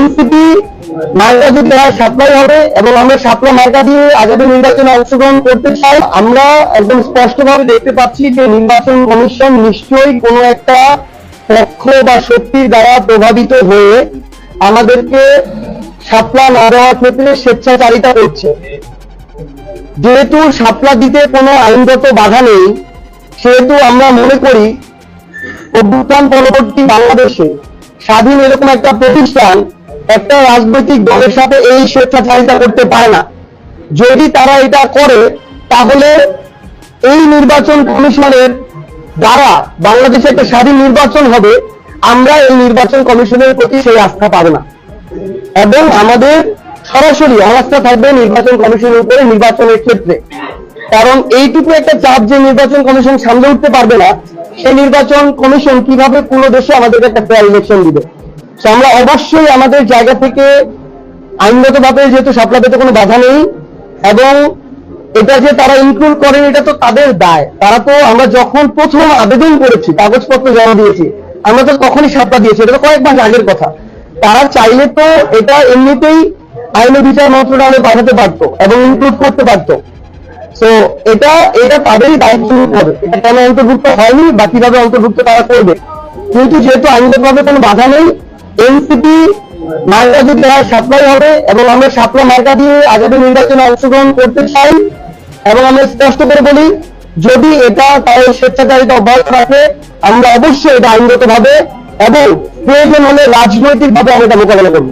NCP মার্কা যদি হয়, সাপ্লাই হবে এবং আমরা সাপ্লাই মার্কা দিয়ে আগামী নির্বাচনে অংশগ্রহণ করতে চাই। আমরা একদম স্পষ্টভাবে দেখতে পাচ্ছি যে নির্বাচন কমিশন নিশ্চয়ই কোনো একটা পক্ষ বা শক্তির দ্বারা প্রভাবিত হয়ে আমাদেরকে সাপলা না দেওয়ার ক্ষেত্রে স্বেচ্ছাচারিতা করছে। যেহেতু সাপলা দিতে কোনো আইনগত বাধা নেই, সেহেতু আমরা মনে করি অভ্যুত্থান পরবর্তী বাংলাদেশে স্বাধীন এরকম একটা প্রতিষ্ঠান একটা রাজনৈতিক দলের সাথে এই স্বেচ্ছাচারিতা করতে পারে না। যদি তারা এটা করে, তাহলে এই নির্বাচন কমিশনের দ্বারা বাংলাদেশে একটা স্বাধীন নির্বাচন হবে, আমরা এই নির্বাচন কমিশনের প্রতি সেই আস্থা পাবো না। এবং আমাদের সরাসরি অনাস্থা থাকবে নির্বাচন কমিশনের উপরে নির্বাচনের ক্ষেত্রে। কারণ এইটুকু একটা চাপ যে নির্বাচন কমিশন সামলে উঠতে পারবে না, সেই নির্বাচন কমিশন কীভাবে পুরো দেশে আমাদেরকে একটা ফেয়ার ইলেকশন দিবে? তো আমরা অবশ্যই আমাদের জায়গা থেকে আইনগতভাবে যেহেতু সাপ্লাইতে কোনো বাধা নেই, এবং এটা যে তারা ইনক্লুড করেন, এটা তো তাদের দায়। তারা তো আমরা যখন প্রথম আবেদন করেছি, কাগজপত্র জমা দিয়েছি, আমরা তো তখনই সাপ্লা দিয়েছি, এটা তো কয়েক মাস আগের কথা। তারা চাইলে তো এটা এমনিতেই আইন বিচার মন্ত্রণালয়ে পাঠাতে পারতো এবং ইনক্লুড করতে পারতো তো এটা এটা তাদেরই দায়িত্ব হবে। এটা কেন অন্তর্ভুক্ত হয়নি বা কীভাবে অন্তর্ভুক্ত তারা করবে? কিন্তু যেহেতু আইনগতভাবে কোনো বাধা নেই এনসিপি মার্কা যদি হয় সাপ্লাই হবে এবং আমরা সাপ্লাই মার্কা দিয়ে আগামী নির্বাচনে অংশগ্রহণ করতে চাই এবং আমরা স্পষ্ট করে বলি, যদি এটা তার স্বেচ্ছাচারিতা অব্যাহত রাখে আমরা অবশ্যই এটা আইনগতভাবে এবং প্রয়োজন হলে রাজনৈতিক ভাবে আমরা মোকাবেলা করব।